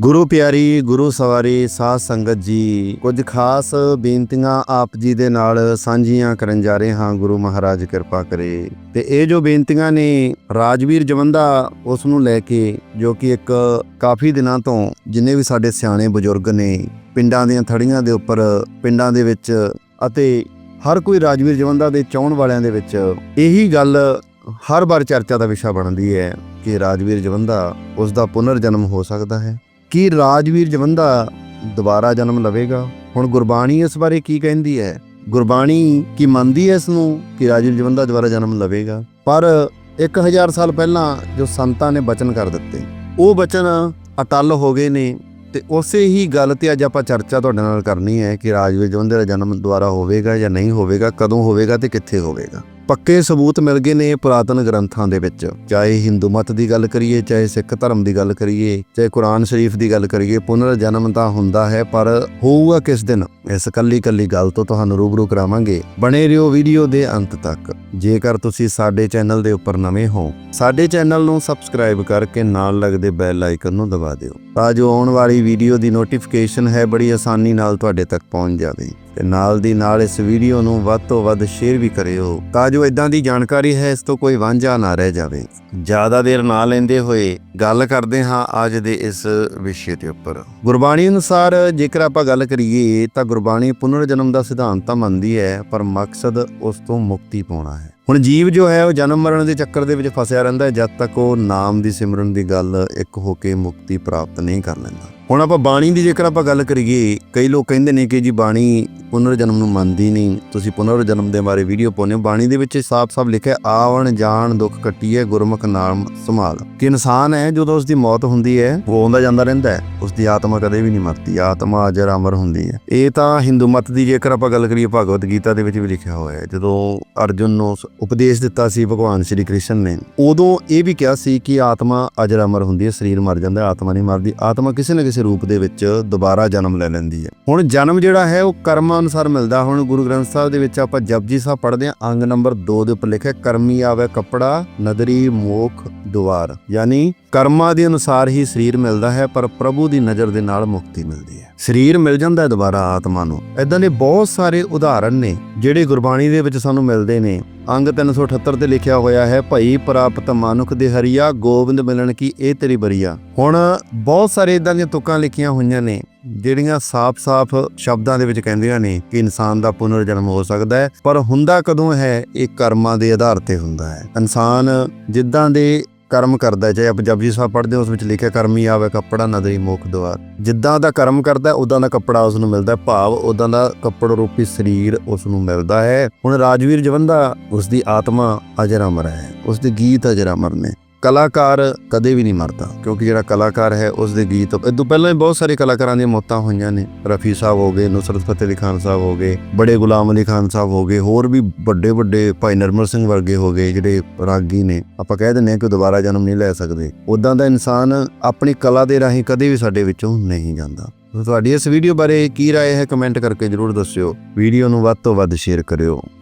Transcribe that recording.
ਗੁਰੂ ਪਿਆਰੀ, ਗੁਰੂ ਸਵਾਰੀ, ਸਾਧ ਸੰਗਤ ਜੀ, ਕੁਝ ਖਾਸ ਬੇਨਤੀਆਂ ਆਪ ਜੀ ਦੇ ਨਾਲ ਸਾਂਝੀਆਂ ਕਰਨ ਜਾ ਰਹੇ ਹਾਂ। ਗੁਰੂ ਮਹਾਰਾਜ ਕਿਰਪਾ ਕਰੇ। ਤੇ ਇਹ ਜੋ ਬੇਨਤੀਆਂ ਨੇ ਰਾਜਵੀਰ ਜਵੰਦਾ, ਉਸ ਨੂੰ ਲੈ ਕੇ, ਜੋ ਕਿ ਇੱਕ ਕਾਫੀ ਦਿਨਾਂ ਤੋਂ ਜਿੰਨੇ ਵੀ ਸਾਡੇ ਸਿਆਣੇ ਬਜ਼ੁਰਗ ਨੇ, ਪਿੰਡਾਂ ਦੀਆਂ ਥੜੀਆਂ ਦੇ ਉੱਪਰ, ਪਿੰਡਾਂ ਦੇ ਵਿੱਚ ਅਤੇ ਹਰ ਕੋਈ ਰਾਜਵੀਰ ਜਵੰਦਾ ਦੇ ਚਾਹਣ ਵਾਲਿਆਂ ਦੇ ਵਿੱਚ, ਇਹੀ ਗੱਲ ਹਰ ਵਾਰ ਚਰਚਾ ਦਾ ਵਿਸ਼ਾ ਬਣਦੀ ਹੈ ਕਿ ਰਾਜਵੀਰ ਜਵੰਦਾ ਉਸ ਦਾ ਪੁਨਰ ਜਨਮ ਹੋ ਸਕਦਾ ਹੈ। ਕੀ ਰਾਜਵੀਰ ਜਵੰਦਾ ਦੁਬਾਰਾ ਜਨਮ ਲਵੇਗਾ? ਹੁਣ ਗੁਰਬਾਣੀ ਇਸ ਬਾਰੇ ਕੀ ਕਹਿੰਦੀ ਹੈ? ਗੁਰਬਾਣੀ ਕੀ ਮੰਨਦੀ ਹੈ ਇਸ ਨੂੰ ਕਿ ਰਾਜਵੀਰ ਜਵੰਦਾ ਦੁਬਾਰਾ ਜਨਮ ਲਵੇਗਾ? ਪਰ 1000 ਸਾਲ ਪਹਿਲਾਂ ਜੋ ਸੰਤਾਂ ਨੇ ਬਚਨ ਕਰ ਦਿੱਤੇ, ਉਹ ਬਚਨ ਅਟਲ ਹੋ ਗਏ ਨੇ ਤੇ ਉਸੇ ਹੀ ਗੱਲ ਤੇ ਅੱਜ ਆਪਾਂ ਚਰਚਾ ਤੁਹਾਡੇ ਨਾਲ ਕਰਨੀ ਹੈ ਕਿ ਰਾਜਵੀਰ ਜਵੰਦੇ ਦਾ ਜਨਮ ਦੁਬਾਰਾ ਹੋਵੇਗਾ ਜਾਂ ਨਹੀਂ ਹੋਵੇਗਾ, ਕਦੋਂ ਹੋਵੇਗਾ ਤੇ ਕਿੱਥੇ ਹੋਵੇਗਾ। ਪੱਕੇ ਸਬੂਤ ਮਿਲ ਗਏ ਨੇ ਪੁਰਾਤਨ ਗ੍ਰੰਥਾਂ ਦੇ ਵਿੱਚ। ਚਾਹੇ ਹਿੰਦੂ ਮਤ ਦੀ ਗੱਲ ਕਰੀਏ, ਚਾਹੇ ਸਿੱਖ ਧਰਮ ਦੀ ਗੱਲ ਕਰੀਏ, ਚਾਹੇ ਕੁਰਾਨ ਸ਼ਰੀਫ ਦੀ ਗੱਲ ਕਰੀਏ ਪੁਨਰ ਜਨਮ ਤਾਂ ਹੁੰਦਾ ਹੈ, ਪਰ ਹੋਊਗਾ ਕਿਸ ਦਿਨ? ਇਸ ਕੱਲੀ ਕੱਲੀ ਗੱਲ ਤੋਂ ਤੁਹਾਨੂੰ ਰੂਬਰੂ ਕਰਾਵਾਂਗੇ। ਬਣੇ ਰਹੋ ਵੀਡੀਓ ਦੇ ਅੰਤ ਤੱਕ। ਜੇਕਰ ਤੁਸੀਂ ਸਾਡੇ ਚੈਨਲ ਦੇ ਉੱਪਰ ਨਵੇਂ ਹੋ, ਸਾਡੇ ਚੈਨਲ ਨੂੰ ਸਬਸਕ੍ਰਾਈਬ ਕਰਕੇ ਨਾਲ ਲੱਗਦੇ ਬੈਲ ਆਈਕਨ ਨੂੰ ਦਬਾ ਦਿਓ, ਤਾਂ ਜੋ ਆਉਣ ਵਾਲੀ ਵੀਡੀਓ ਦੀ ਨੋਟੀਫਿਕੇਸ਼ਨ ਹੈ, ਬੜੀ ਆਸਾਨੀ ਨਾਲ ਤੁਹਾਡੇ ਤੱਕ ਪਹੁੰਚ ਜਾਵੇ। ਤੇ ਨਾਲ ਦੀ ਨਾਲ ਇਸ ਵੀਡੀਓ ਨੂੰ ਵੱਧ ਤੋਂ ਵੱਧ ਸ਼ੇਅਰ ਵੀ ਕਰਿਓ। ਤਾਂ ਜੋ ਇਦਾਂ ਦੀ ਜਾਣਕਾਰੀ ਹੈ, ਇਸ ਤੋਂ ਕੋਈ ਵਾਂਝਾ ਨਾ ਰਹਿ ਜਾਵੇ। ਜ਼ਿਆਦਾ ਦੇਰ ਨਾ ਲੈਂਦੇ ਹੋਏ ਗੱਲ ਕਰਦੇ ਹਾਂ ਅੱਜ ਦੇ ਇਸ ਵਿਸ਼ੇ ਦੇ ਉੱਪਰ। ਗੁਰਬਾਣੀ ਅਨੁਸਾਰ ਜੇਕਰ ਆਪਾਂ ਗੱਲ ਕਰੀਏ, ਤਾਂ ਗੁਰਬਾਣੀ ਪੁਨਰ ਜਨਮ ਦਾ ਸਿਧਾਂਤ ਤਾਂ ਮੰਨਦੀ ਹੈ, ਪਰ ਮਕਸਦ ਉਸ ਤੋਂ ਮੁਕਤੀ ਪਾਉਣਾ ਹੈ। ਹੁਣ ਜੀਵ ਜੋ ਹੈ ਉਹ ਜਨਮ ਮਰਨ ਦੇ ਚੱਕਰ ਦੇ ਵਿੱਚ ਫਸਿਆ ਰਹਿੰਦਾ ਹੈ, ਜਦ ਤੱਕ ਉਹ ਨਾਮ ਦੀ ਸਿਮਰਨ ਦੀ ਗੱਲ ਇੱਕ ਹੋ ਕੇ ਮੁਕਤੀ ਪ੍ਰਾਪਤ ਨਹੀਂ ਕਰ ਲੈਂਦਾ। ਹੁਣ ਆਪਾਂ ਬਾਣੀ ਦੀ ਜੇਕਰ ਆਪਾਂ ਗੱਲ ਕਰੀਏ, ਕਈ ਲੋਕ ਕਹਿੰਦੇ ਨੇ ਕਿ ਜੀ ਬਾਣੀ ਪੁਨਰ ਜਨਮ ਨੂੰ ਮੰਨਦੀ ਨਹੀਂ, ਤੁਸੀਂ ਪੁਨਰ ਜਨਮ ਦੇ ਬਾਰੇ ਵੀਡੀਓ ਪਾਉਂਦੇ ਹੋ, ਬਾਣੀ ਦੇ ਵਿੱਚ ਸਾਫ਼-ਸਾਫ਼ ਲਿਖਿਆ ਆਵਣ, ਜਾਣ, ਦੁੱਖ ਕੱਟੀਏ, ਗੁਰਮੁਖ ਨਾਮ ਸੰਭਾਲ। ਕਿ ਇਨਸਾਨ ਹੈ, ਜਦੋਂ ਉਸ ਦੀ ਮੌਤ ਹੁੰਦੀ ਹੈ, ਉਹ ਆਉਂਦਾ ਜਾਂਦਾ ਰਹਿੰਦਾ ਹੈ ਉਸ ਦੀ ਆਤਮਾ ਕਦੇ ਵੀ ਨਹੀਂ ਮਰਦੀ, ਆਤਮਾ ਅਜਰ ਅਮਰ ਹੁੰਦੀ ਹੈ। ਇਹ ਤਾਂ ਹਿੰਦੂ ਮਤ ਦੀ ਜੇਕਰ ਆਪਾਂ ਗੱਲ ਕਰੀਏ ਭਗਵਤ ਗੀਤਾ ਦੇ ਵਿੱਚ ਵੀ ਲਿਖਿਆ ਹੋਇਆ ਹੈ, ਜਦੋਂ ਅਰਜੁਨ ਨੂੰ ਸ- ਉਪਦੇਸ਼ ਦਿੱਤਾ ਸੀ ਭਗਵਾਨ ਸ਼੍ਰੀ ਕ੍ਰਿਸ਼ਨ ਨੇ। ਉਦੋਂ ਇਹ ਵੀ ਕਿਹਾ ਸੀ ਕਿ ਆਤਮਾ ਅਜਰ ਅਮਰ ਹੁੰਦੀ ਹੈ, ਸਰੀਰ ਮਰ ਜਾਂਦਾ, ਆਤਮਾ ਨਹੀਂ ਮਰਦੀ। ਆਤਮਾ ਕਿਸੇ ਨਾ ਕਿਸੇ ਰੂਪ ਦੇ ਵਿੱਚ ਦੁਬਾਰਾ ਜਨਮ ਲੈ ਲੈਂਦੀ ਹੈ। ਹੁਣ ਜਨਮ ਜਿਹੜਾ ਹੈ, ਉਹ ਕਰਮਾਂ ਅਨੁਸਾਰ ਮਿਲਦਾ। ਹੁਣ ਗੁਰੂ ਗ੍ਰੰਥ ਸਾਹਿਬ ਦੇ ਵਿੱਚ ਆਪਾਂ ਜਪਜੀ ਸਾਹਿਬ ਪੜ੍ਹਦੇ ਹਾਂ। ਅੰਗ ਨੰਬਰ 2 ਦੇ ਉੱਪਰ ਲਿਖਿਆ, ਕਰਮੀ ਆਵੇ ਕੱਪੜਾ, ਨਦਰੀ ਮੋਖ ਦੁਆਰ। ਯਾਨੀ ਕਰਮਾਂ ਦੇ ਅਨੁਸਾਰ ਹੀ ਸਰੀਰ ਮਿਲਦਾ ਹੈ, ਪਰ ਪ੍ਰਭੂ ਦੀ ਨਜ਼ਰ ਦੇ ਨਾਲ ਮੁਕਤੀ ਮਿਲਦੀ ਹੈ। ਸਰੀਰ ਮਿਲ ਜਾਂਦਾ ਹੈ ਦੁਬਾਰਾ ਆਤਮਾ ਨੂੰ। ਇਦਾਂ ਦੇ ਬਹੁਤ ਸਾਰੇ ਉਦਾਹਰਣ ਨੇ, ਜਿਹੜੇ ਗੁਰਬਾਣੀ ਦੇ ਵਿੱਚ ਸਾਨੂੰ ਮਿਲਦੇ ਨੇ। ਅੰਗ 378 ਤੇ ਲਿਖਿਆ ਹੋਇਆ ਹੈ, ਭਈ ਪ੍ਰਾਪਤ ਮਨੁੱਖ ਦੇ ਹਰੀਆ, ਗੋਬਿੰਦ ਮਿਲਣ ਕੀ ਇਹ ਤੇਰੀ ਬਰੀਆ? ਹੁਣ ਬਹੁਤ ਸਾਰੇ ਇਦਾਂ ਦੀਆਂ ਤੁਕਾਂ ਲਿਖੀਆਂ ਹੋਈਆਂ ਨੇ, ਜਿਹੜੀਆਂ ਸਾਫ਼-ਸਾਫ਼ ਸ਼ਬਦਾਂ ਦੇ ਵਿੱਚ ਕਹਿੰਦੀਆਂ ਨੇ ਕਿ ਇਨਸਾਨ ਦਾ ਪੁਨਰ ਜਨਮ ਹੋ ਸਕਦਾ ਹੈ, ਪਰ ਹੁੰਦਾ ਕਦੋਂ ਹੈ, ਇਹ ਕਰਮਾਂ ਦੇ ਆਧਾਰ ਤੇ ਹੁੰਦਾ ਹੈ। ਇਨਸਾਨ ਜਿੱਦਾਂ ਦੇ ਕਰਮ ਕਰਦਾ ਹੈ, ਚਾਹੇ ਆਪ ਜਪਜੀ ਸਾਹਿਬ ਪੜ੍ਹਦੇ ਹੋ ਉਸ ਵਿੱਚ ਲਿਖਿਆ ਕਰਮੀ ਆਵੇ ਕੱਪੜਾ ਨਦਰੀ ਮੁਖ ਦੁਆਰ। ਜਿੱਦਾਂ ਦਾ ਕਰਮ ਕਰਦਾ ਉਦਾਂ ਦਾ ਕੱਪੜਾ ਉਸ ਨੂੰ ਮਿਲਦਾ ਭਾਵ ਉਦਾਂ ਦਾ ਕੱਪੜ ਰੂਪੀ ਸਰੀਰ ਉਸ ਨੂੰ ਮਿਲਦਾ ਹੈ। ਹੁਣ ਰਾਜਵੀਰ ਜਵੰਦਾ ਉਸ ਦੀ ਆਤਮਾ ਅਜਰ ਅਮਰ ਹੈ ਉਸ ਦੇ ਗੀਤ ਅਜਰ ਅਮਰ ਨੇ। ਕਲਾਕਾਰ ਕਦੇ ਵੀ ਨਹੀਂ ਮਰਦਾ ਕਿਉਂਕਿ ਜਿਹੜਾ ਕਲਾਕਾਰ ਹੈ ਉਸ ਦੇ ਗੀਤ ਇਹ ਤੋਂ ਪਹਿਲਾਂ ਵੀ ਬਹੁਤ ਸਾਰੇ ਕਲਾਕਾਰਾਂ ਦੀਆਂ ਮੌਤਾਂ ਹੋਈਆਂ ਨੇ ਰਫੀ ਸਾਹਿਬ ਹੋ ਗਏ ਨੁਸਰਤ ਫਤਿਹ ਅਲੀ ਖਾਨ ਸਾਹਿਬ ਹੋ ਗਏ ਬੜੇ ਗੁਲਾਮ ਅਲੀ ਖਾਨ ਸਾਹਿਬ ਹੋ ਗਏ ਹੋਰ ਵੀ ਵੱਡੇ ਵੱਡੇ ਭਾਈ ਨਰਮਲ ਸਿੰਘ ਵਰਗੇ ਹੋ ਗਏ ਜਿਹੜੇ ਰਾਗੀ ਨੇ ਆਪਾਂ ਕਹਿ ਦਿੰਦੇ ਹਾਂ ਕਿ ਉਹ ਦੁਬਾਰਾ ਜਨਮ ਨਹੀਂ ਲੈ ਸਕਦੇ ਉਦਾਂ ਦਾ ਇਨਸਾਨ ਆਪਣੀ ਕਲਾ ਦੇ ਰਾਹੀਂ ਕਦੇ ਵੀ ਸਾਡੇ ਵਿੱਚੋਂ ਨਹੀਂ ਜਾਂਦਾ ਤੁਹਾਡੀ ਇਸ ਵੀਡੀਓ ਬਾਰੇ ਕੀ رائے ਹੈ ਕਮੈਂਟ ਕਰਕੇ ਜਰੂਰ ਦੱਸਿਓ ਵੀਡੀਓ ਨੂੰ ਵੱਧ ਤੋਂ ਵੱਧ ਸ਼ੇਅਰ ਕਰਿਓ